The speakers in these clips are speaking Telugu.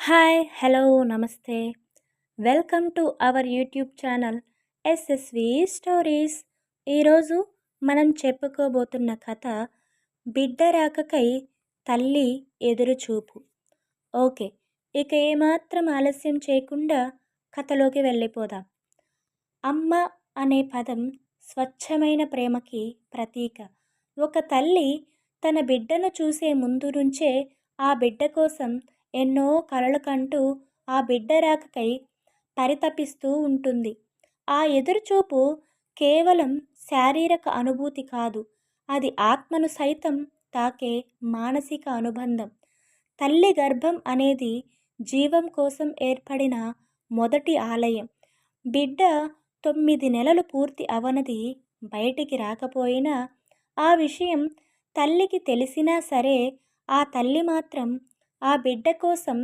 Hi hello namaste. Welcome to our YouTube channel SSV stories ఈరోజు మనం చెప్పుకోబోతున్న కథ బిడ్డ రాకకై తల్లి ఎదురుచూపు ఓకే ఇక ఏమాత్రం ఆలస్యం చేయకుండా కథలోకి వెళ్ళిపోదాం. అమ్మ అనే పదం స్వచ్ఛమైన ప్రేమకి ప్రతీక. ఒక తల్లి తన బిడ్డను చూసే ముందు నుంచే ఆ బిడ్డ కోసం ఎన్నో కలలు కంటూ ఆ బిడ్డ రాకకై పరితపిస్తూ ఉంటుంది. ఆ ఎదురుచూపు కేవలం శారీరక అనుభూతి కాదు అది ఆత్మను సైతం తాకే మానసిక అనుబంధం. తల్లి గర్భం అనేది జీవం కోసం ఏర్పడిన మొదటి ఆలయం. బిడ్డ తొమ్మిది నెలలు పూర్తి అవనది బయటికి రాకపోయినా ఆ విషయం తల్లికి తెలిసినా సరే ఆ తల్లి మాత్రం ఆ బిడ్డ కోసం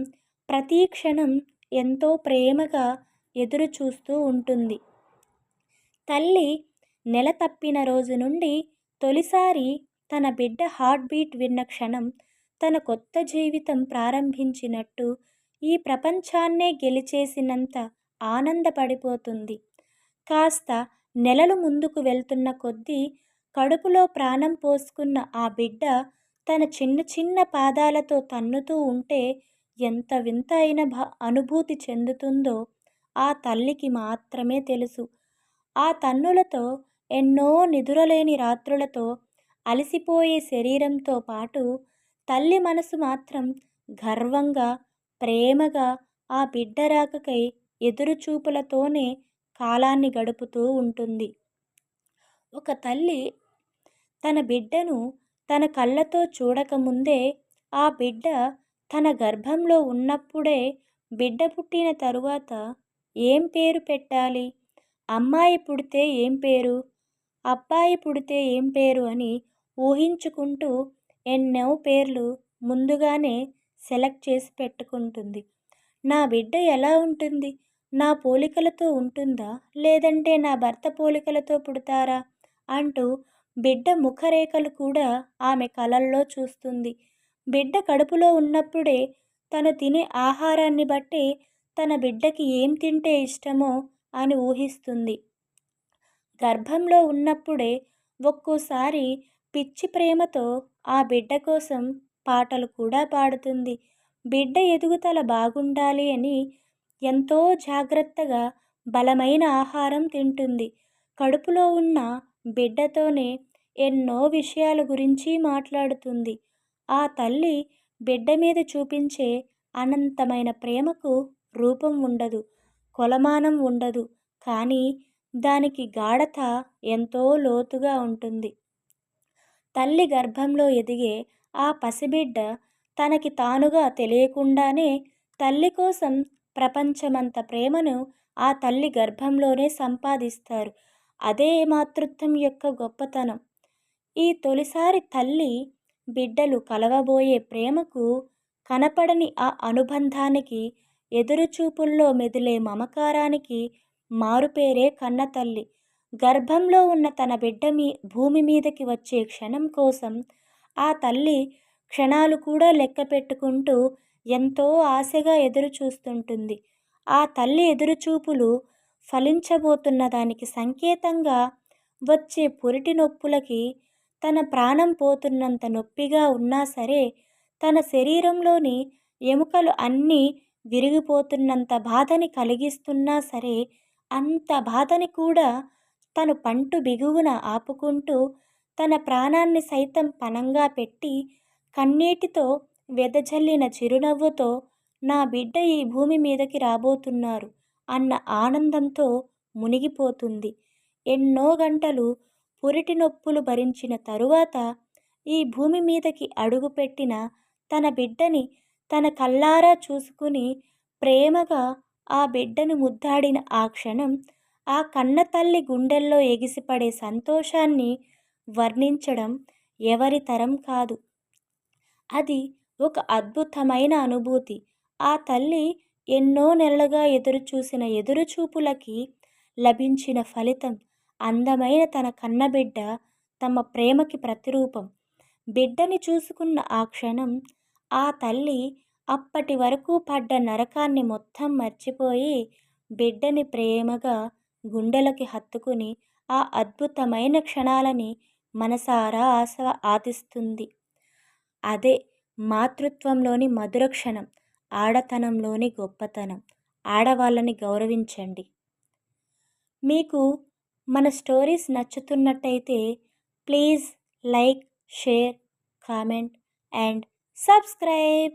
ప్రతి క్షణం ఎంతో ప్రేమగా ఎదురు చూస్తూ ఉంటుంది. తల్లి నెల తప్పిన రోజు నుండి తొలిసారి తన బిడ్డ హార్ట్ బీట్ విన్న క్షణం తన కొత్త జీవితం ప్రారంభించినట్టు ఈ ప్రపంచాన్నే గెలిచేసినంత ఆనందపడిపోతుంది. కాస్త నెలలు ముందుకు వెళ్తున్న కొద్దీ కడుపులో ప్రాణం పోసుకున్న ఆ బిడ్డ తన చిన్న చిన్న పాదాలతో తన్నుతూ ఉంటే ఎంత వింత అయిన భా అనుభూతి చెందుతుందో ఆ తల్లికి మాత్రమే తెలుసు. ఆ తన్నులతో ఎన్నో నిదురలేని రాత్రులతో అలసిపోయే శరీరంతో పాటు తల్లి మనసు మాత్రం గర్వంగా ప్రేమగా ఆ బిడ్డ రాకకై ఎదురుచూపులతోనే కాలాన్ని గడుపుతూ ఉంటుంది. ఒక తల్లి తన బిడ్డను తన కళ్ళతో చూడకముందే ఆ బిడ్డ తన గర్భంలో ఉన్నప్పుడే బిడ్డ పుట్టిన తరువాత ఏం పేరు పెట్టాలి? అమ్మాయి పుడితే ఏం పేరు? అబ్బాయి పుడితే ఏం పేరు? అని ఊహించుకుంటూ ఎన్నో పేర్లు ముందుగానే సెలెక్ట్ చేసి పెట్టుకుంటుంది. నా బిడ్డ ఎలా ఉంటుంది? నా పోలికలతో ఉంటుందా? లేదంటే నా భర్త పోలికలతో పుడతారా? అంటూ బిడ్డ ముఖరేఖలు కూడా ఆమె కలల్లో చూస్తుంది. బిడ్డ కడుపులో ఉన్నప్పుడే తను తినే ఆహారాన్ని బట్టి తన బిడ్డకి ఏం తింటే ఇష్టమో అని ఊహిస్తుంది. గర్భంలో ఉన్నప్పుడే ఒక్కోసారి పిచ్చి ప్రేమతో ఆ బిడ్డ కోసం పాటలు కూడా పాడుతుంది. బిడ్డ ఎదుగుదల బాగుండాలి అని ఎంతో జాగ్రత్తగా బలమైన ఆహారం తింటుంది. కడుపులో ఉన్న బిడ్డతోనే ఎన్నో విషయాల గురించి మాట్లాడుతుంది. ఆ తల్లి బిడ్డ మీద చూపించే అనంతమైన ప్రేమకు రూపం ఉండదు కొలమానం ఉండదు. కానీ దానికి గాఢత ఎంతో లోతుగా ఉంటుంది. తల్లి గర్భంలో ఎదిగే ఆ పసిబిడ్డ తనకి తానుగా తెలియకుండానే తల్లి కోసం ప్రపంచమంత ప్రేమను ఆ తల్లి గర్భంలోనే సంపాదిస్తారు. అదే మాతృత్వం యొక్క గొప్పతనం. ఈ తొలిసారి తల్లి బిడ్డలు కలవబోయే ప్రేమకు కనపడని ఆ అనుబంధానికి ఎదురుచూపుల్లో మెదిలే మమకారానికి మారుపేరే కన్న తల్లి గర్భంలో ఉన్న తన బిడ్డ మీ భూమి మీదకి వచ్చే క్షణం కోసం ఆ తల్లి క్షణాలు కూడా లెక్క పెట్టుకుంటూ ఎంతో ఆశగా ఎదురు చూస్తుంటుంది ఆ తల్లి ఎదురుచూపులు ఫలించబోతున్న దానికి సంకేతంగా వచ్చే పురిటి నొప్పులకి తన ప్రాణం పోతున్నంత నొప్పిగా ఉన్నా సరే తన శరీరంలోని ఎముకలు అన్నీ విరిగిపోతున్నంత బాధని కలిగిస్తున్నా సరే అంత బాధని కూడా తను పంటు బిగువున ఆపుకుంటూ తన ప్రాణాన్ని సైతం పనంగా పెట్టి కన్నీటితో వెదజల్లిన చిరునవ్వుతో నా బిడ్డ ఈ భూమి మీదకి రాబోతున్నారు. అన్న ఆనందంతో మునిగిపోతుంది. ఎన్నో గంటలు పురిటి నొప్పులు భరించిన తరువాత ఈ భూమి మీదకి అడుగుపెట్టిన తన బిడ్డని తన కల్లారా చూసుకుని ప్రేమగా ఆ బిడ్డను ముద్దాడిన ఆ క్షణం ఆ కన్న తల్లి గుండెల్లో ఎగిసిపడే సంతోషాన్ని వర్ణించడం ఎవరి తరం కాదు. అది ఒక అద్భుతమైన అనుభూతి. ఆ తల్లి ఎన్నో నెలలుగా ఎదురుచూసిన ఎదురుచూపులకి లభించిన ఫలితం అందమైన తన కన్నబిడ్డ తమ ప్రేమకి ప్రతిరూపం. బిడ్డని చూసుకున్న ఆ క్షణం ఆ తల్లి అప్పటి వరకు పడ్డ నరకాన్ని మొత్తం మర్చిపోయి బిడ్డని ప్రేమగా గుండెలకి హత్తుకుని ఆ అద్భుతమైన క్షణాలని మనసారా ఆశ ఆదిస్తుంది. అదే మాతృత్వంలోని మధుర క్షణం. ఆడతనంలోని గొప్పతనం. ఆడవాళ్ళని గౌరవించండి. మీకు మన stories నచ్చుతున్నట్టయితే please like share comment and subscribe.